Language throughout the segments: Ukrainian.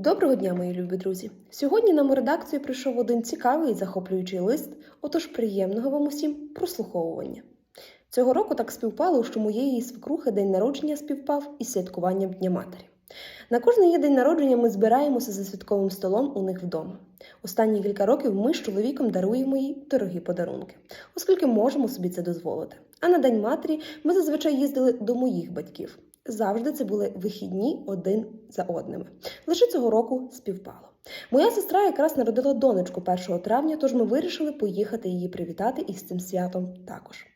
Доброго дня, мої любі друзі! Сьогодні нам у редакцію прийшов один цікавий і захоплюючий лист, отож приємного вам усім прослуховування. Цього року так співпало, що моєї свекрухи день народження співпав із святкуванням Дня Матері. На кожний її день народження ми збираємося за святковим столом у них вдома. Останні кілька років ми з чоловіком даруємо їй дорогі подарунки, оскільки можемо собі це дозволити. А на День матері ми зазвичай їздили до моїх батьків. Завжди це були вихідні один за одними. Лише цього року співпало. Моя сестра якраз народила донечку 1 травня, тож ми вирішили поїхати її привітати із цим святом також.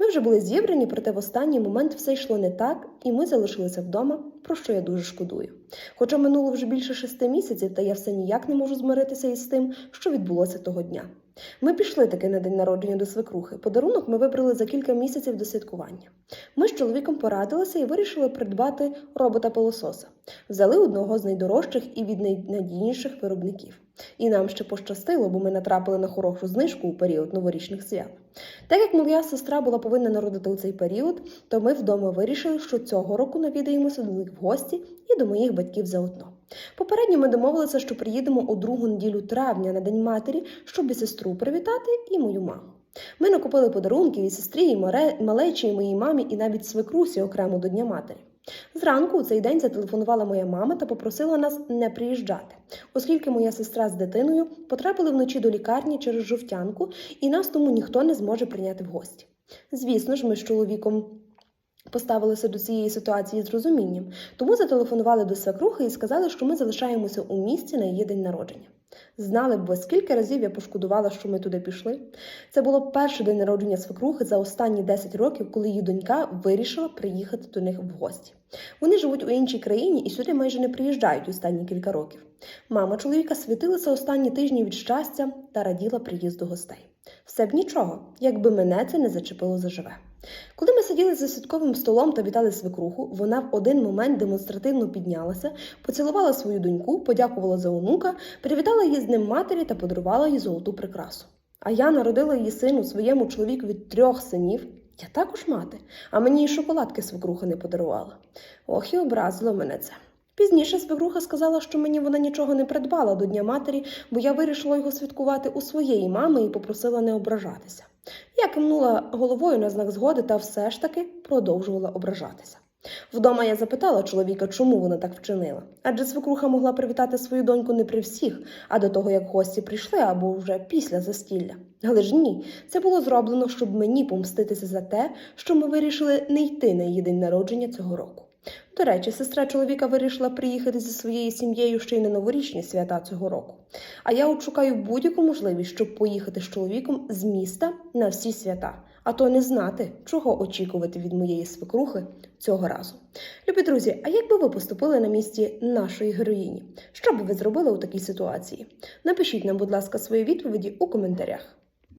Ми вже були зібрані, проте в останній момент все йшло не так, і ми залишилися вдома, про що я дуже шкодую. Хоча минуло вже більше шести місяців, та я все ніяк не можу змиритися із тим, що відбулося того дня. Ми пішли таки на день народження до свекрухи. Подарунок ми вибрали за кілька місяців до святкування. Ми з чоловіком порадилися і вирішили придбати робота-пилососа. Взяли одного з найдорожчих і від найнадійніших виробників. І нам ще пощастило, бо ми натрапили на хорошу знижку у період новорічних свят. Так як моя сестра була повинна народити у цей період, то ми вдома вирішили, що цього року навідаємося до них в гості і до моїх батьків заодно. Попередньо ми домовилися, що приїдемо у другу неділю травня на День матері, щоб і сестру привітати, і мою маму. Ми накупили подарунків і сестрі, і малечі, і моїй мамі, і навіть свекрусі окремо до Дня матері. Зранку у цей день зателефонувала моя мама та попросила нас не приїжджати, оскільки моя сестра з дитиною потрапили вночі до лікарні через жовтянку, і нас тому ніхто не зможе прийняти в гості. Звісно ж, ми з чоловіком поставилися до цієї ситуації з розумінням, тому зателефонували до свекрухи і сказали, що ми залишаємося у місті на її день народження. Знали б ви, скільки разів я пошкодувала, що ми туди пішли. Це було перший день народження свекрухи за останні 10 років, коли її донька вирішила приїхати до них в гості. Вони живуть у іншій країні і сюди майже не приїжджають останні кілька років. Мама чоловіка світилася останні тижні від щастя та раділа приїзду гостей. Все б нічого, якби мене це не зачепило заживе. Коли ми сиділи за святковим столом та вітали свекруху, вона в один момент демонстративно піднялася, поцілувала свою доньку, подякувала за онука, привітала її з ним матері та подарувала їй золоту прикрасу. А я народила її сину своєму чоловіку від трьох синів. Я також мати, а мені й шоколадки свекруха не подарувала. Ох, і образило мене це. Пізніше свекруха сказала, що мені вона нічого не придбала до Дня матері, бо я вирішила його святкувати у своєї мами і попросила не ображатися. Я кивнула головою на знак згоди та все ж таки продовжувала ображатися. Вдома я запитала чоловіка, чому вона так вчинила, адже свекруха могла привітати свою доньку не при всіх, а до того, як гості прийшли або вже після застілля. Але ж ні, це було зроблено, щоб мені помститися за те, що ми вирішили не йти на її день народження цього року. До речі, сестра чоловіка вирішила приїхати зі своєю сім'єю ще й на новорічні свята цього року. А я от шукаю будь-яку можливість, щоб поїхати з чоловіком з міста на всі свята, а то не знати, чого очікувати від моєї свекрухи цього разу. Любі друзі, а як би ви поступили на місці нашої героїні? Що би ви зробили у такій ситуації? Напишіть нам, будь ласка, свої відповіді у коментарях.